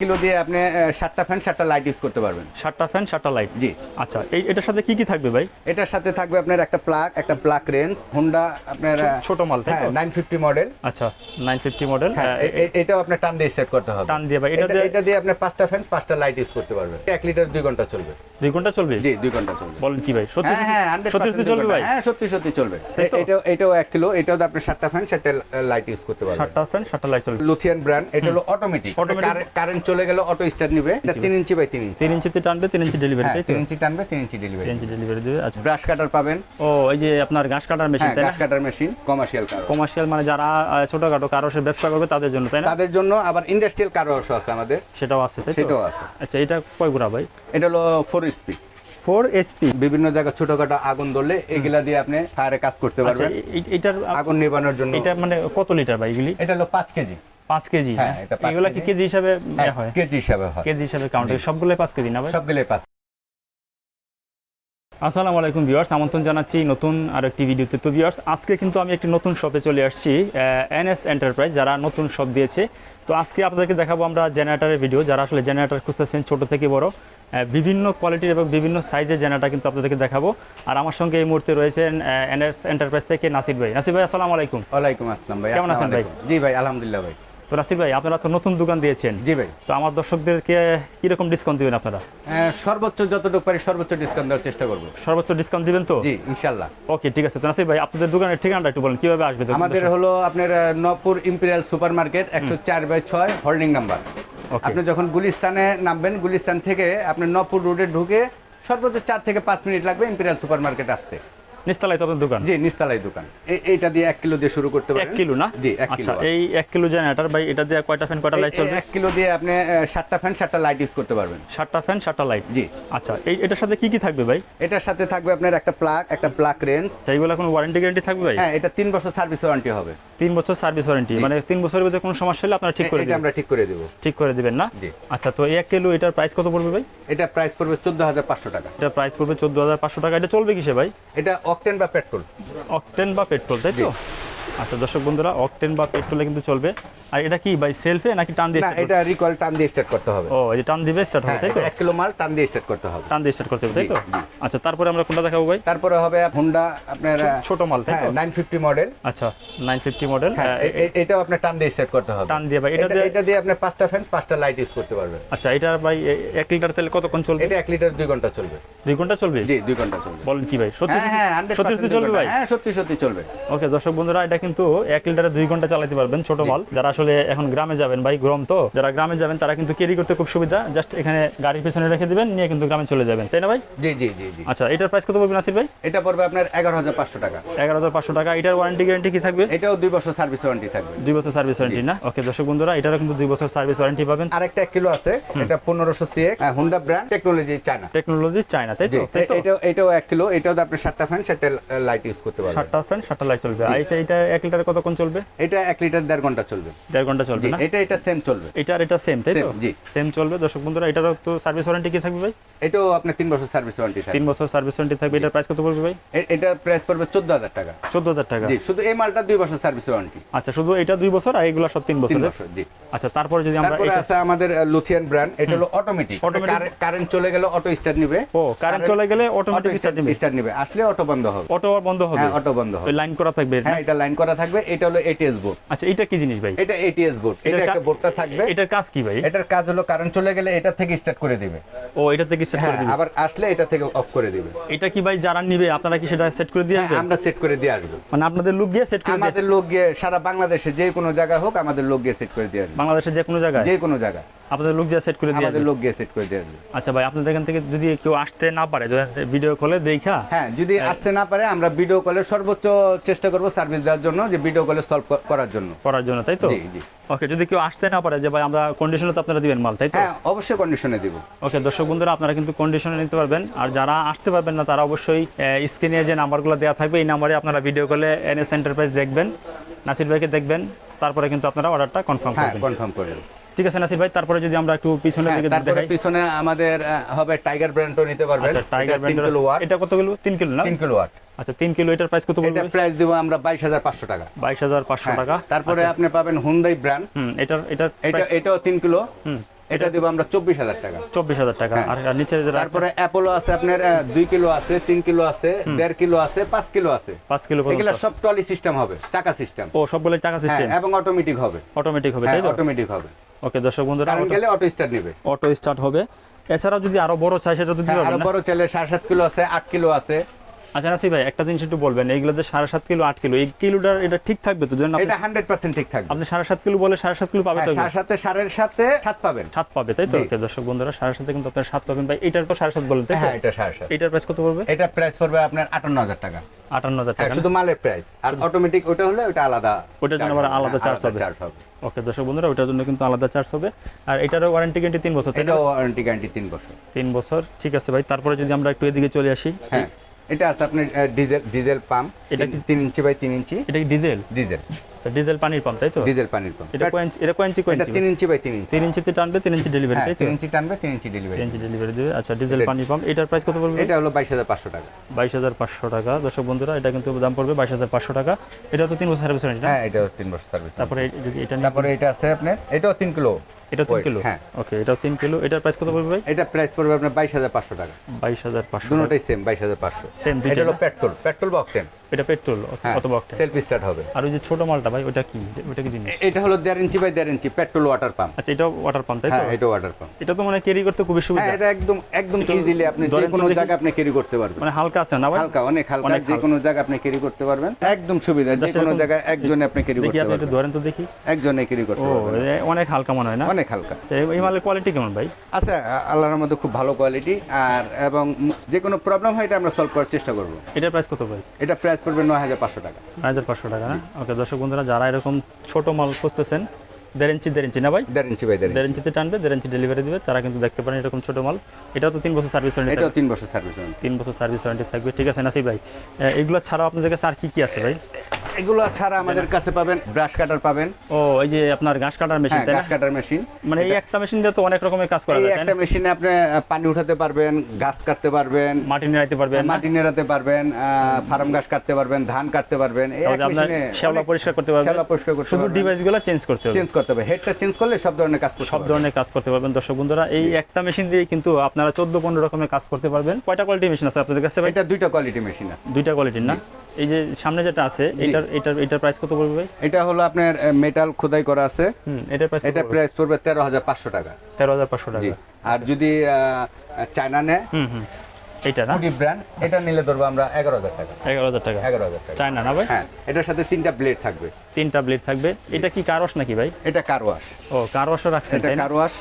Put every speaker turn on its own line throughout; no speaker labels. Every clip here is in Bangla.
কিলো দিয়ে আপনি সাতটা ফ্যান সাতটা লাইট ইউজ করতে পারবেন।
সাতটা ফ্যান সাতটা লাইট
জি।
আচ্ছা এই এটার সাথে কি কি থাকবে ভাই?
এটার সাথে থাকবে আপনার একটা প্লাগ একটা প্লাগ রেঞ্জ হোন্ডা আপনার
ছোট মাল, তো?
নাইন ফিফটি মডেল
আচ্ছা নাইন ফিফটি মডেল
হ্যাঁ এটাও আপনার টান দিয়ে সেট করতে হবে।
টান দিয়ে ভাই, এটা
এটা
দিয়ে-
এটা দিয়ে আপনি পাঁচটা ফ্যান পাঁচটা লাইট ইউজ করতে পারবেন। এক লিটার দুই ঘণ্টা চলবে।
দুই ঘণ্টা চলবে?
জি দুই ঘণ্টা চলবে।
বলেন কি ভাই সত্যি
হ্যাঁ হ্যাঁ
সত্যি সত্যি চলবে ভাই?
হ্যাঁ সত্যি সত্যি চলবে। এটাও এটাও এক কিলো এটাও আপনি সাতটা ফ্যান সাতটা লাইট ইউজ করতে পারবেন।
সাতটা ফ্যান সাতটা লাইট চলবে।
লুথিয়ান ব্র্যান্ড এটা হলো অটোমেটিক
Automatic?
কারেন্ট চলে গেলে অটো স্টার্ট নিবে। এটা তিন ইঞ্চি বাই তিন ইঞ্চি।
ইঞ্চিতে টানবে তিন ইঞ্চি ডেলিভারি
হ্যাঁ তিন ইঞ্চি টানবে তিন ইঞ্চি ডেলিভারি
ইঞ্চি ডেলিভারি দেবে আচ্ছা।
ব্রাশ কাটার পাবেন।
ও এই যে আপনার ঘাস কাটার মেশিন
হ্যাঁ
তাই না?
ঘাস কাটার মেশিন কমার্শিয়াল কার
কমার্শিয়াল মানে যারা ছোটখাটো কারোসের ব্যবসা করবে তাদের জন্য তাই না?
তাদের জন্য আবার ইন্ডাস্ট্রিয়াল কারও আছে আমাদের।
সেটাও আছে তাই
সেটাও আছে।
আচ্ছা এটা কয় গুড়া ভাই?
এটা হলো ফোর স্পি
ফোর এইচপি
বিভিন্ন জায়গায় ছোটখাটো আগুন ধরলে এগুলা দিয়ে আপনি ফায়ারে কাজ করতে
আচ্ছা
পারবেন।
এটার
আগুন নিবানোর জন্য।
এটা মানে কত লিটার ভাই এগুলি?
এটা হলো পাঁচ কেজি।
পাঁচ কেজি
হ্যাঁ,
হ্যাঁ? এগুলা কি
কেজি।
হিসাবে
হ্যাঁ,
হয়?
কেজি হিসাবে হয়।
কেজি হিসাবে কাউন্ট সবগুলো পাঁচ কেজি না ভাই?
সবগুলোই পাঁচ
আসসালামু আলাইকুম ভিউয়ার্স আমন্ত্রণ জানাচ্ছি নতুন আর একটি ভিডিওতে। তো ভিউয়ার্স আজকে কিন্তু আমি একটি নতুন শপে চলে আসছি এনএস এন্টারপ্রাইজ যারা নতুন শপ দিয়েছে। তো আজকে আপনাদেরকে দেখাবো আমরা জেনারেটারের ভিডিও যারা আসলে জেনারেটর খুঁজতেছেন ছোট থেকে বড় বিভিন্ন কোয়ালিটির এবং বিভিন্ন সাইজের জেনারেটর কিন্তু আপনাদেরকে দেখাবো। আর আমার সঙ্গে এই মুহূর্তে রয়েছেন এনএস এন্টারপ্রাইজ থেকে নাসির ভাই। নাসির ভাই আসসালামু আলাইকুম।
ওয়ালাইকুম আসসালাম ভাই।
কেমন আছেন ভাই?
জি ভাই আলহামদুলিল্লাহ ভাই।
তো নাসির ভাই আপনারা তো নতুন দোকান দিয়েছেন।
জি ভাই।
তো আমার দর্শকদেরকে কীরকম ডিসকাউন্ট দিবেন আপনারা?
সর্বোচ্চ যতটুকু পারি সর্বোচ্চ ডিসকাউন্ট দেওয়ার চেষ্টা করব।
সর্বোচ্চ ডিসকাউন্ট দিবেন তো?
জি ইনশাল্লাহ
ওকে ঠিক আছে। তো নাসির ভাই আপনাদের দোকানের ঠিকানাটা একটু বলেন কীভাবে আসবে?
আমাদের হলো আপনার নপুর ইম্পেরিয়াল সুপার মার্কেট একশো চার বাই ছয় হোল্ডিং নাম্বার।
ওকে
আপনি যখন গুলিস্তানে নামবেন গুলিস্তান থেকে আপনি নপুর রোডে ঢুকে সর্বোচ্চ চার থেকে পাঁচ মিনিট লাগবে ইম্পেরিয়াল সুপার মার্কেট আসতে।
নিস্তালায় তো আপনার দোকান?
জি নিস্তালাই দোকান। এইটা দিয়ে এক কিলো দিয়ে শুরু করতে
এক
পারেন।
কিলো না?
জি এক
আচ্ছা
কিলো।
এই এক কিলো জেনারেটর ভাই এটা দিয়ে কয়টা ফ্যান কয়টা লাইট চলবে?
এক কিলো দিয়ে আপনি সাতটা ফ্যান সাতটা লাইট ইউজ করতে পারবেন।
সাতটা ফ্যান সাতটা লাইট
জি।
আচ্ছা এই এটার সাথে কি কি থাকবে ভাই?
এটার সাথে থাকবে আপনার একটা প্লাগ একটা প্লাগ রেঞ্জ
সেইগুলো কোনো ওয়ারেন্টি গ্যারান্টি থাকবে ভাই?
হ্যাঁ এটা তিন বছর সার্ভিস ওয়ারেন্টি হবে।
তিন বছর সার্ভিস ওয়ারেন্টি মানে তিন বছরের ভিতরে কোনো সমস্যা হলে আপনারা ঠিক করে
এটা
দিবেন।
আমরা ঠিক করে দেবো।
ঠিক করে দিবেন না?
জি।
আচ্ছা তো এক কিলো এটার প্রাইস কত পড়বে ভাই?
এটা প্রাইস পড়বে চোদ্দ হাজার পাঁচশো টাকা।
এটার প্রাইস পড়বে চোদ্দ হাজার পাঁচশো টাকা। এটা চলবে কিসে ভাই?
এটা অকটেন বা পেট্রোল?
অকটেন বা পেট্রোল তাই তো? আচ্ছা দর্শক বন্ধুরা অকটেন বা পেট্রোলে কিন্তু চলবে। আর এটা কি ভাই সেলফে নাকি টান দিয়ে
না এটা রিকল টান দিয়ে স্টার্ট করতে হবে।
ও এই টান দিবে স্টার্ট হবে
হ্যাঁ
তাই তো?
এটা এক কিলো মাল টান দিয়ে স্টার্ট করতে হবে।
টান দিয়ে স্টার্ট করতে হবে তাই তো। আচ্ছা তারপরে আমরা কোনটা দেখাবো ভাই?
তারপরে হবে হোন্ডা আপনার
ছোট মাল তাই
হ্যাঁ
তো?
নাইন ফিফটি মডেল
আচ্ছা নাইন ফিফটি মডেল
হ্যাঁ এটাও আপনার টান দিয়ে স্টার্ট করতে হবে।
টান দিয়ে ভাই এটা
এটা
দিয়ে
এটা দিয়ে আপনি পাঁচটা ফ্যান পাঁচটা লাইট ইউজ করতে পারবেন।
আচ্ছা এটা ভাই এ- এক লিটার তেল কতক্ষণ চলবে?
এটা এক লিটার দুই ঘণ্টা চলবে।
দুই ঘণ্টা চলবে?
জি দুই ঘণ্টা চলবে।
বলেন কি ভাই সত্যি
100%
সত্যি সত্যি চলবে ভাই?
হ্যাঁ সত্যি সত্যি চলবে।
ওকে দর্শক বন্ধুরা এটা কিন্তু এক লিটারে দুই ঘণ্টা চালাতে পারবেন ছোট মাল যারা আসলে এখন গ্রামে যাবেন ভাই গরম তো যারা গ্রামে যাবেন তারা কিন্তু ক্যারি করতে খুব সুবিধা। জাস্ট এখানে গাড়ির পিছনে রেখে দিবেন নিয়ে কিন্তু গ্রামে চলে যাবেন। তাই না ভাই?
জি জি জি জি।
আচ্ছা এটার প্রাইস কত পড়বে নাসির ভাই?
এটা পড়বে আপনার এগারো হাজার পাঁচশো টাকা।
এগারো হাজার পাঁচশো টাকা। এটার ওয়ারেন্টি গ্যারান্টি কি থাকবে?
এটাও দুই বছর সার্ভিস ওয়ারেন্টি থাকবে।
দুই বছর সার্ভিস ওয়ারেন্টি না? ওকে দর্শক বন্ধুরা এটারও কিন্তু দুই বছর সার্ভিস ওয়ারেন্টি পাবেন।
আরেকটা এক কিলো আছে এটা পনেরোশো CA Honda brand technology China
technology China তাই তো?
এটাও এটাও এক কিলো এটাও আপনি সাতটা ফ্যান সাতটা লাইট ইউজ করতে পারবেন।
সাতটা ফ্যান সাতটা লাইট চলবে। এইটা এটা এক লিটারে কতক্ষণ চলবে?
এটা এক লিটার দেড় ঘণ্টা চলবে।
দেড় ঘণ্টা চলবে না?
এটা এটা সেম চলবে।
এটার এটা সেম তাই তো?
জি।
সেম চলবে। দর্শক বন্ধুরা এটারও তো সার্ভিস ওয়ারেন্টি কি থাকবে ভাই?
এটাও আপনার তিন বছর সার্ভিস ওয়ারেন্টি থাকবে।
তিন বছর সার্ভিস ওয়ারেন্টি থাকবে। এটার প্রাইস কত পড়বে ভাই?
এটার প্রাইস পড়বে চোদ্দ হাজার টাকা।
চোদ্দ হাজার টাকা।
জি শুধু এই মালটা দুই বছর সার্ভিস ওয়ারেন্টি
আচ্ছা শুধু এটা দুই বছর আর এগুলো সব তিন বছর
জি।
আচ্ছা তারপরে যদি আমরা
তারপরে
এটা
আছে আমাদের লুথিয়ান ব্র্যান্ড এটা হলো অটোমেটিক কারেন্ট চলে গেলে অটো স্টার্ট নিবে।
ও কারেন্ট চলে গেলে
অটো
অটোমেটিক স্টার্ট নেবে।
স্টার্ট নিবে। আসলে অটো বন্ধ হবে।
অটো বন্ধ হবে।
হ্যাঁ অটো বন্ধ হবে।
লাইন করা থাকবে।
হ্যাঁ এটা লাইন করা থাকবে? এটা হলো এটিএস বোর্ড
আচ্ছা এটা কি জিনিস ভাই?
এটা এটিএস বোর্ড এটা একটা বোর্ডটা থাকবে।
এটার কাজ কি ভাই?
এটার কাজ হলো কারেন্ট চলে গেলে এটা থেকে স্টার্ট করে দিবে।
ও এটা থেকে সেট করে
হ্যাঁ
দিবে।
আবার আসলে এটা থেকে অফ করে দিবে।
এটা কি ভাই যারা নিবে আপনারা কি সেটা সেট করে দিয়ে
হ্যাঁ,
আসবেন?
আমরা সেট করে দিয়ে আসব।
মানে আপনাদের লোক গিয়ে সেট করে
আমাদের লোক গিয়ে সারা বাংলাদেশে যে কোনো জায়গা হোক আমাদের লোক গিয়ে সেট করে দিয়ে আসবে।
বাংলাদেশের যে কোনো জায়গায়?
যে কোনো জায়গায়।
আপনাদের লোক গিয়ে সেট করে দিয়ে
আমাদের লোক গিয়ে সেট করে দিয়ে
আচ্ছা ভাই আপনাদের এখান থেকে যদি কেউ আসতে না পারে ভিডিও কলে দেখা।
হ্যাঁ যদি আসতে না পারে আমরা ভিডিও কলের সর্বোচ্চ চেষ্টা করব সার্ভিস দেওয়ার জন্য যে ভিডিও কলে সলভ করার জন্য।
করার জন্য তাই তো?
জি জি।
ওকে যদি কেউ আসতে না পারে যে ভাই আমরা কন্ডিশনে তো আপনারা দিবেন মাল তাই তো?
হ্যাঁ অবশ্যই কন্ডিশনে দিব।
ওকে দর্শক বন্ধুরা আপনারা কিন্তু কন্ডিশনে নিতে পারবেন। আর যারা আসতে পারবেন না তারা অবশ্যই স্ক্রিনে যে নাম্বারগুলো দেওয়া থাকবে এই নাম্বারে আপনারা ভিডিও কলে এনএস এন্টারপ্রাইজ দেখবেন নাসির ভাইকে দেখবেন তারপরে কিন্তু আপনারা অর্ডারটা কনফার্ম
হ্যাঁ
করবেন।
কনফার্ম করে দেব।
ঠিক আছে নাসির ভাই তারপরে যদি আমরা একটু পিছনের
হ্যাঁ,
দিকে
তারপরে পিছনে আমাদের হবে টাইগার ব্র্যান্ডও নিতে পারবেন।
আচ্ছা টাইগার
ব্র্যান্ড
এটা কত কিলো? 3 কিলো না?
3 কিলো ওয়াট
আচ্ছা 3 কিলো এটার প্রাইস কত
এটা প্রাইস দেব আমরা বাইশ হাজার পাঁচশো টাকা।
বাইশ হাজার পাঁচশো
হ্যাঁ,
টাকা।
তারপরে
আচ্ছা,
আপনি পাবেন হুন্ডাই ব্র্যান্ড
হুম এটার
এটা
এটা
এটাও 3 কিলো।
হুম।
এটা দিব আমরা চব্বিশ হাজার টাকা।
চব্বিশ হাজার টাকা।
হ্যাঁ।
আর নিচে
তারপরে অ্যাপোলো আছে আপনার দুই কিলো আছে তিন কিলো আছে দেড় কিলো আছে পাঁচ কিলো আছে।
পাঁচ কিলো
এগুলা সব ট্রলি সিস্টেম হবে চাকা সিস্টেম।
ও সবগুলো চাকা সিস্টেম?
এবং অটোমেটিক হবে।
অটোমেটিক হবে
হ্যাঁ
তাই
অটোমেটিক হবে।
ওকে দর্শক বন্ধুরা
গেলে অটো স্টার্ট নেবে।
অটো স্টার্ট হবে। এছাড়াও যদি আরও বড় চাই সেটা তো
হ্যাঁ,
আরও
বড় চাইলে সাড়ে সাত কিলো আছে আট কিলো আছে।
আচ্ছা নাসি ভাই একটা জিনিস একটু বলবেন এইগুলো যে সাড়ে সাত কিলো আট কিলো এই কিলোটার এটা ঠিক থাকবে তো? যেন
এটা হান্ড্রেড পার্সেন্ট ঠিক থাকবে।
আপনি সাড়ে সাত কিলো বলে সাড়ে সাত কিলো পাবে
হ্যাঁ,
তো
সাড়ে সাথে সাড়ের সাথে সাত পাবেন।
সাত পাবে তাই তো? দর্শক বন্ধুরা সাড়ে সাথে কিন্তু আপনার সাত পাবেন। ভাই এটার পর সাড়ে সাত বলেন
হ্যাঁ এটা সাড়ে সাত।
এটার প্রাইস কত পড়বে?
এটা প্রাইস পড়বে আপনার আটান্ন হাজার টাকা।
আটান্ন হাজার
হ্যাঁ,
টাকা
শুধু মালের প্রাইস আর অটোমেটিক ওটা হলে ওটা আলাদা
ওটার জন্য আবার আলাদা
হ্যাঁ,
charge হবে। ওকে দর্শক বন্ধুরা ওটার জন্য কিন্তু আলাদা চার্জ হবে। আর এটারও ওয়ারেন্টি গ্যারান্টি তিন বছর
এটাও ওয়ারেন্টি গ্যারান্টি তিন বছর।
তিন বছর ঠিক আছে ভাই। তারপরে যদি আমরা একটু এদিকে চলে আসি
হ্যাঁ। এটা আছে আপনার ডিজেল ডিজেল পাম্প
এটা
এটা
কি-
তিন ইঞ্চি বাই তিন ইঞ্চি।
এটা কি ডিজেল
ডিজেল
ডিজেল পানির পাম্প তাই তো?
ডিজেল পানির পাম্প
এটা কয় ইঞ্চি এটা কয় ইঞ্চি কয়
এটা
ইঞ্চি?
তিন ইঞ্চি বাই তিন ইঞ্চি।
তিন ইঞ্চিতে টানবে তিন ইঞ্চি ডেলিভারি
হ্যাঁ
তাই তো?
তিন ইঞ্চি টানবে তিন ইঞ্চি ডেলিভারি
তিন ইঞ্চি ডেলিভারি দেবে। আচ্ছা ডিজেল
এটা-
পানির পাম্প এটার প্রাইস কত পড়বে?
এটা হলো বাইশ হাজার পাঁচশো টাকা।
বাইশ হাজার পাঁচশো টাকা। দর্শক বন্ধুরা এটা কিন্তু দাম পড়বে বাইশ হাজার পাঁচশো টাকা। এটা তো তিন বছর সার্ভিস ওয়ারেন্টি না?
হ্যাঁ এটাও তিন বছর সার্ভিস
তারপরে যদি এটা
তারপরে এটা আছে আপনার এটাও তিন কিলো।
এটা তিন
ওই,
কিলো?
হ্যাঁ।
ওকে এটাও তিন কিলো। এটার প্রাইস কত পড়বে ভাই?
এটা প্রাইস পড়বে আপনার বাইশ হাজার পাঁচশো টাকা।
বাইশ হাজার পাঁচশো
দুটোটাই সেম বাইশ হাজার পাঁচশো।
Same, দুইটাই
এটা হলো পেট্রোল পেট্রোল বা অকটেন
এটা পেট্রোল কত
সেলফ স্টার্ট হবে।
আর ওই যে ছোট মালটা ভাই ওটা কি? ওটা কি জিনিস?
এটা হলো দেড় ইঞ্চি বাই দেড় ইঞ্চি পেট্রোল ওয়াটার পাম্প
আচ্ছা এটা ওয়াটার পাম্প তাই তো?
হ্যাঁ এটা ওয়াটার পাম্প
এটা তো মানে ক্যারি করতে খুবই সুবিধা।
হ্যাঁ এটা একদম একদম ইজিলি আপনি যে কোনো জায়গায় আপনি ক্যারি করতে পারবেন।
মানে হালকা আছে না ভাই?
হালকা অনেক হালকা। যে কোনো জায়গায় আপনি ক্যারি করতে পারবেন। একদম সুবিধা যে কোনো জায়গায় একজনে আপনি ক্যারি
দেখি আপনি একটু ধরেন তো দেখি।
একজনে ক্যারি করতে পারবেন।
অনেক হালকা মনে হয় না?
অনেক হালকা।
আচ্ছা, এই- মালের কোয়ালিটি কেমন ভাই?
আচ্ছা আল্লাহর মধ্যে খুব ভালো কোয়ালিটি আর এবং যে কোনো প্রবলেম হয় এটা আমরা সলভ করার চেষ্টা করব।
এটা প্রাইস কত ভাই?
এটা প্রাইস পড়বে নয় হাজার পাঁচশো টাকা।
নয় হাজার পাঁচশো টাকা ওকে দর্শক বন্ধুরা যারা এরকম ছোট মাল খুঁজতেছেন দেড় ইঞ্চি দেড় ইঞ্চি না ভাই?
দেড় ইঞ্চি বাই দেড়
দেড় ইঞ্চিতে টানবে দেড় ইঞ্চি ডেলিভারি দিবে। তারা কিন্তু দেখতে পারেন এরকম ছোট মাল। তো তিন বছর সার্ভিস ওয়ারেন্টি
এটাও তিন বছর সার্ভিস
তিন বছর সার্ভিস ওয়ারেন্টি থাকবে। ঠিক আছে নাসিব ভাই। এগুলো ছাড়াও আপনাদের কাছে আর কি কি আছে ভাই?
এগুলো ছাড়া আমাদের কাছে পাবেন ব্রাশ কাটার পাবেন।
ও এই যে আপনার ঘাস কাটার মেশিন
হ্যাঁ ঘাস কাটার মেশিন
মানে এই একটা মেশিন দিয়ে তো অনেক রকমের কাজ করা যায়
একটা মেশিনে আপনি পানি উঠাতে পারবেন গাছ কাটতে পারবেন।
মাটি নিয়ে পারবেন
মাটি নেড়াতে পারবেন ফার্ম ঘাস কাটতে পারবেন ধান কাটতে পারবেন। এই এক মেশিনে
শ্যাওলা পরিষ্কার করতে পারবেন।
শ্যাওলা পরিষ্কার করতে
শুধু ডিভাইসগুলো চেঞ্জ করতে হবে।
চেঞ্জ করতে হবে। হেডটা চেঞ্জ করলে সব ধরনের কাজ
সব ধরনের কাজ করতে পারবেন দর্শক বন্ধুরা। এই একটা মেশিন দিয়ে কিন্তু আপনারা চোদ্দ পনেরো রকমের কাজ করতে পারবেন। কয়টা কোয়ালিটি মেশিন আছে আপনাদের কাছে
এটা দুইটা কোয়ালিটি মেশিন আছে।
দুইটা কোয়ালিটির না? এই যে সামনে যেটা আছে এটার এটার এটার প্রাইস কত পড়বে
এটা হলো আপনার মেটাল খোদাই করা আছে।
হুম এটার প্রাইস
এটা প্রাইস পড়বে তেরো হাজার পাঁচশো টাকা।
তেরো হাজার পাঁচশো টাকা।
আর যদি চায়না নেয়
হুম না?
ব্র্যান্ড এটা নিলে ধরবো আমরা এগারো হাজার টাকা।
এগারো হাজার টাকা।
এগারো হাজার টাকা।
চায়না না ভাই?
হ্যাঁ এটার সাথে তিনটা ব্লেড থাকবে।
তিনটা ব্লেড থাকবে। এটা কি কারওয়াশ নাকি ভাই?
এটা কার ওয়াশ
ও কারওয়াশও রাখছেন
এটা
তাই না?
কার ওয়াশ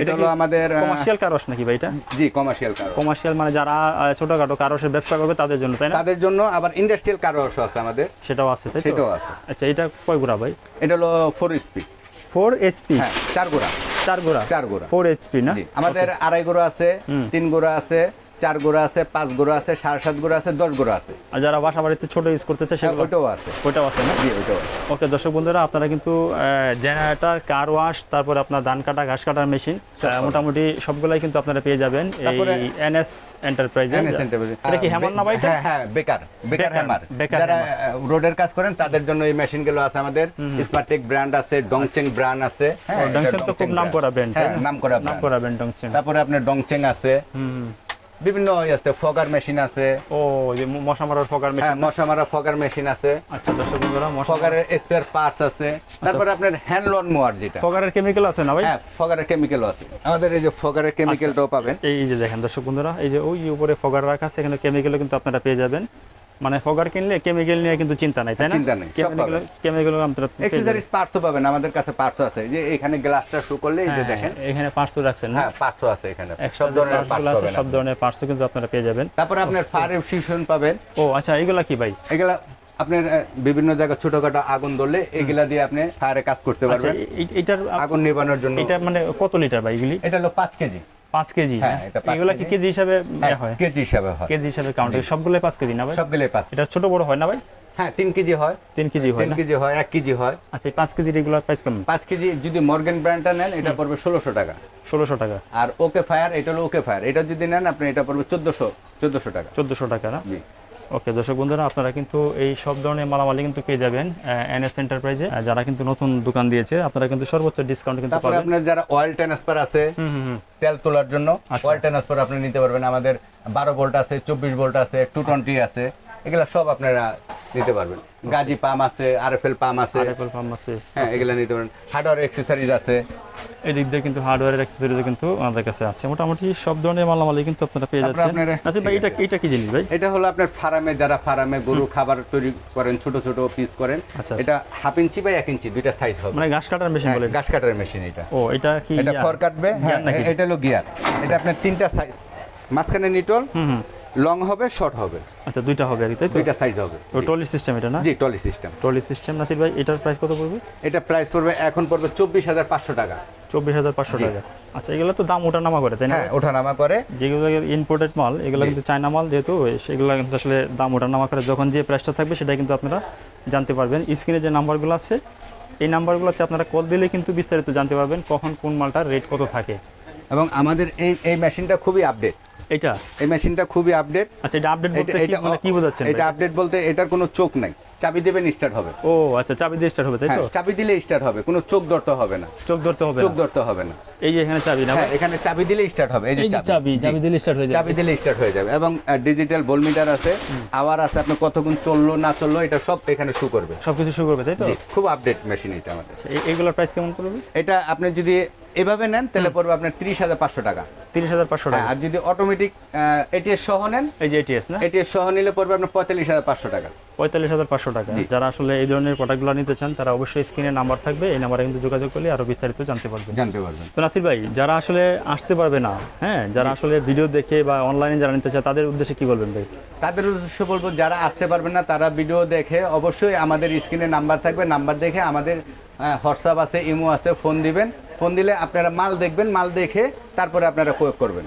এটা হলো আমাদের
কমার্শিয়াল কারওয়াশ নাকি ভাই এটা?
জি কমার্শিয়াল কার
কমার্শিয়াল মানে যারা ছোটখাটো কারওয়াশের ব্যবসা করবে তাদের জন্য তাই না?
তাদের জন্য আবার ইন্ডাস্ট্রিয়াল কার আছে আমাদের।
সেটাও আছে তাই
সেটাও আছে।
আচ্ছা এটা কয় গুড়া ভাই?
এটা হলো ফোর স্পিড
ফোর এইচপি
হ্যাঁ চার গোড়া।
চার গুড়া?
চার গোড়া।
ফোর এইচপি না?
আমাদের আড়াই গোড়া আছে তিন গোড়া আছে চার গোড়া আছে পাঁচ গোড়া আছে সাড়ে সাত গোড়া আছে দশ গোড়া আছে।
আর যারা বাসা বাড়িতে ছোট ইউজ করতেছে
হ্যাঁ,
সেগুলো
ওইটাও আছে।
ওইটাও আছে না?
জি ওইটাও আছে।
ওকে দর্শক বন্ধুরা আপনারা কিন্তু জেনারেটর কার ওয়াশ তারপরে আপনার ধান কাটা ঘাস কাটার মেশিন মোটামুটি সবগুলাই কিন্তু আপনারা পেয়ে যাবেন এই এনএস এন্টারপ্রাইজে
NS Enterprise।
এটা কি হেমন না ভাই
হ্যাঁ হ্যাঁ বেকার বেকার হ্যামার যারা রোডের কাজ করেন তাদের জন্য এই মেশিনগুলো আছে আমাদের। স্মার্টেক ব্র্যান্ড আছে ডংচেং ব্র্যান্ড আছে।
ডংচেং তো খুব নাম। করা ব্র্যান্ড
হ্যাঁ নাম করা
নাম। করা ব্র্যান্ড ডংচেং
তারপরে আপনার ডংচেং আছে।
হুম।
বিভিন্ন আছে ফগার মেশিন আছে।
ও যে মশা মারার ফগার মেশিন
হ্যাঁ মশা মারার ফগার মেশিন আছে।
আচ্ছা দর্শক বন্ধুরা
ফগারের স্পেয়ার পার্টস আছে। তারপর আপনার হ্যান্ড লন মোয়ার যেটা।
ফগারের কেমিক্যাল আছে না ভাই?
হ্যাঁ ফগারের কেমিক্যাল আছে। আমাদের এই যে ফগারের কেমিক্যালটাও পাবেন।
এই যে দেখেন দর্শক বন্ধুরা এই যে ওই উপরে ফগার রাখা আছে এখানে কেমিক্যালও কিন্তু আপনারা পেয়ে যাবেন। মানে ফগার কিনলে কেমিক্যাল নিয়ে কিন্তু চিন্তা নাই তাই না?
চিন্তা নেই।
কেমিক্যাল যাবেন।
এক্সেসরিজ পার্টসও পাবেন। আমাদের কাছে পার্টস আছে। যে এখানে গ্লাসটা শু করলে এই যে
হ্যাঁ,
দেখেন।
এখানে পার্টস রাখছেন
হ্যাঁ পার্টসও আছে এখানে। সব ধরনের পার্টস পাবেন
সব ধরনের পার্টসও কিন্তু আপনারা পেয়ে যাবেন।
তারপরে আপনার ফায়ার এফিশিয়েশন পাবেন।
ও আচ্ছা এইগুলা কি ভাই?
এগুলা আপনার বিভিন্ন জায়গায় ছোটখাটো আগুন ধরলে এগুলা দিয়ে আপনি ফায়ারে কাজ করতে
আচ্ছা
পারবেন।
এটার
আগুন নিবানোর জন্য।
এটা মানে কত লিটার ভাই এগুলি?
এটা হলো পাঁচ কেজি।
পাঁচ কেজি
হ্যাঁ, এটা পাঁচ
কি
কেজি।
হিসাবে
হ্যাঁ,
ইয়ে হয়?
কেজি হিসাবে হয়।
কেজি হিসাবে কাউন্ট সবগুলো পাঁচ কেজি না ভাই?
সবগুলোই পাঁচ
এটা ছোট বড় হয় না ভাই?
হ্যাঁ তিন কেজি হয়।
তিন কেজি হয়
তিন কেজি হয় এক কেজি হয়।
আচ্ছা পাঁচ কেজি রেগুলার প্রাইস কেমন?
পাঁচ কেজি যদি মর্গেন ব্র্যান্ডটা নেন এটা পড়বে ষোলোশো টাকা।
ষোলোশো টাকা।
আর ওকে ফায়ার এটা হলো ওকে ফায়ার এটা যদি নেন আপনি এটা পড়বে চোদ্দশো চোদ্দশো টাকা।
চোদ্দশো টাকা না?
জি।
ওকে দর্শক বন্ধুরা আপনারা কিন্তু এই সব ধরনের মালামালি কিন্তু পেয়ে যাবেন এনএস এন্টারপ্রাইজে যারা কিন্তু নতুন দোকান দিয়েছে আপনারা কিন্তু সর্বোচ্চ ডিসকাউন্ট কিন্তু পাবেন।
আপনার যারা অয়েল ট্রান্সফার আছে তেল তোলার জন্য
আচ্ছা।
অয়েল ট্রান্সফার আপনি নিতে পারবেন। আমাদের বারো ভোল্ট আছে চব্বিশ ভোল্ট আছে টু টোয়েন্টি আছে। এগুলা সব আপনারা নিতে পারবেন। গাজি পাম আছে আরএফএল পাম আছে।
আরেকল ফার্ম আছে।
হ্যাঁ এগুলা নিতে পারেন হার্ডওয়্যার এক্সেসরিজ আছে।
এদিক দিয়ে কিন্তু হার্ডওয়্যারের অ্যাক্সেসরিজও কিন্তু আমাদের কাছে আছে। মোটামুটি সব ধরনের মালামালি কিন্তু আপনারা পেয়ে যাচ্ছেন। আচ্ছা ভাই এটা এটা কি জিনিস ভাই?
এটা হলো আপনার ফার্মে যারা ফার্মে গরু খাবার তৈরি করেন ছোট ছোট পিস করেন
আচ্ছা, আচ্ছা।
এটা হাফ ইঞ্চি বা এক ইঞ্চি দুইটা সাইজ হবে।
মানে ঘাস কাটার মেশিন
হ্যাঁ,
বলে
ঘাস কাটার মেশিন এটা।
ও এটা কি
এটা? খড় কাটবে হ্যাঁ এটা হলো গিয়ার এটা আপনার তিনটা সাইজ মাঝখানে নিটল
হুম।
লং হবে শর্ট হবে।
আচ্ছা দুইটা হবে আর কি তাই তো?
দুইটা সাইজ হবে।
টলি সিস্টেম এটা না?
জি trolley system.
Trolley system Nasir ভাই এটার প্রাইস কত পড়বে?
এটা প্রাইস পড়বে এখন পড়বে চব্বিশ হাজার পাঁচশো টাকা।
চব্বিশ হাজার পাঁচশো। টাকা। আচ্ছা এগুলো তো দাম ওঠা নামা করে তাই না?
হ্যাঁ ওঠানামা করে।
যেগুলো ইম্পোর্টেড মাল এগুলো কিন্তু চায়না মাল যেহেতু সেগুলো কিন্তু আসলে দাম ওঠা নামা করে। যখন যে প্রাইসটা থাকবে সেটা কিন্তু আপনারা জানতে পারবেন। স্ক্রিনে যে নাম্বারগুলো আছে এই নাম্বারগুলোতে আপনারা কল দিলে কিন্তু বিস্তারিত জানতে পারবেন কখন কোন মালটার রেট কত থাকে।
এবং আমাদের এই এই মেশিনটা খুবই আপডেট
এটা?
এই মেশিনটা খুবই আপডেট
আচ্ছা এটা আপডেট বলতে কি মানে কি বোঝাচ্ছেন
এটা আপডেট বলতে এটার কোনো চোখ নাই। চাবি দেবেন স্টার্ট হবে।
ও আচ্ছা চাবি দিয়ে স্টার্ট হবে তাই
হ্যাঁ
তো
চাবি দিলে স্টার্ট হবে কোনো চোখ ধরতে হবে না।
চোখ ধরতে হবে
চোখ ধরতে হবে না।
এই যে এখানে চাবি না?
হ্যাঁ এখানে চাবি দিলে স্টার্ট হবে এই যে
চাবি। চাবি দিলে স্টার্ট হয়ে যাবে।
চাবি দিলে স্টার্ট হয়ে যাবে। এবং ডিজিটাল ভোল্টমিটার আছে আওয়ার আছে আপনি কতক্ষণ চলল না চলল এটা সব এখানে শু করবে।
সবকিছু শুরু করবে তাই তো?
খুব আপডেট মেশিন এটা আমাদের।
আচ্ছা, এইগুলোর প্রাইস কেমন পড়বে?
এটা আপনি যদি এভাবে নেন তাহলে পড়বে আপনার তিরিশ হাজার পাঁচশো টাকা।
তিরিশ হাজার পাঁচশো
হ্যাঁ,
টাকা
আর যদি অটোমেটিক এটিএস সহ নেন
এই যে এটিএস না?
এটিএস সহ নিলে পড়বে আপনার পঁয়তাল্লিশ হাজার পাঁচশো টাকা।
পঁয়তাল্লিশ হাজার পাঁচশো টাকা। যারা আসলে এই ধরনের প্রোডাক্টগুলো নিতে চান তারা অবশ্যই স্ক্রিনে নাম্বার থাকবে এই নাম্বারে কিন্তু যোগাযোগ করলে আরও বিস্তারিত জানতে পারবেন।
জানতে পারবেন।
তো নাসির ভাই যারা আসলে আসতে পারবে না হ্যাঁ যারা আসলে ভিডিও দেখে বা অনলাইনে যারা নিতে চায় তাদের উদ্দেশ্যে কি বলবেন ভাই?
তাদের উদ্দেশ্য বলব যারা আসতে পারবে না তারা ভিডিও দেখে অবশ্যই আমাদের স্ক্রিনে নাম্বার থাকবে। নাম্বার দেখে আমাদের হোয়াটসঅ্যাপ আছে ইমো আছে ফোন দিবেন। ফোন দিলে আপনারা মাল দেখবেন মাল দেখে তারপরে আপনারা প্রয়োগ করবেন।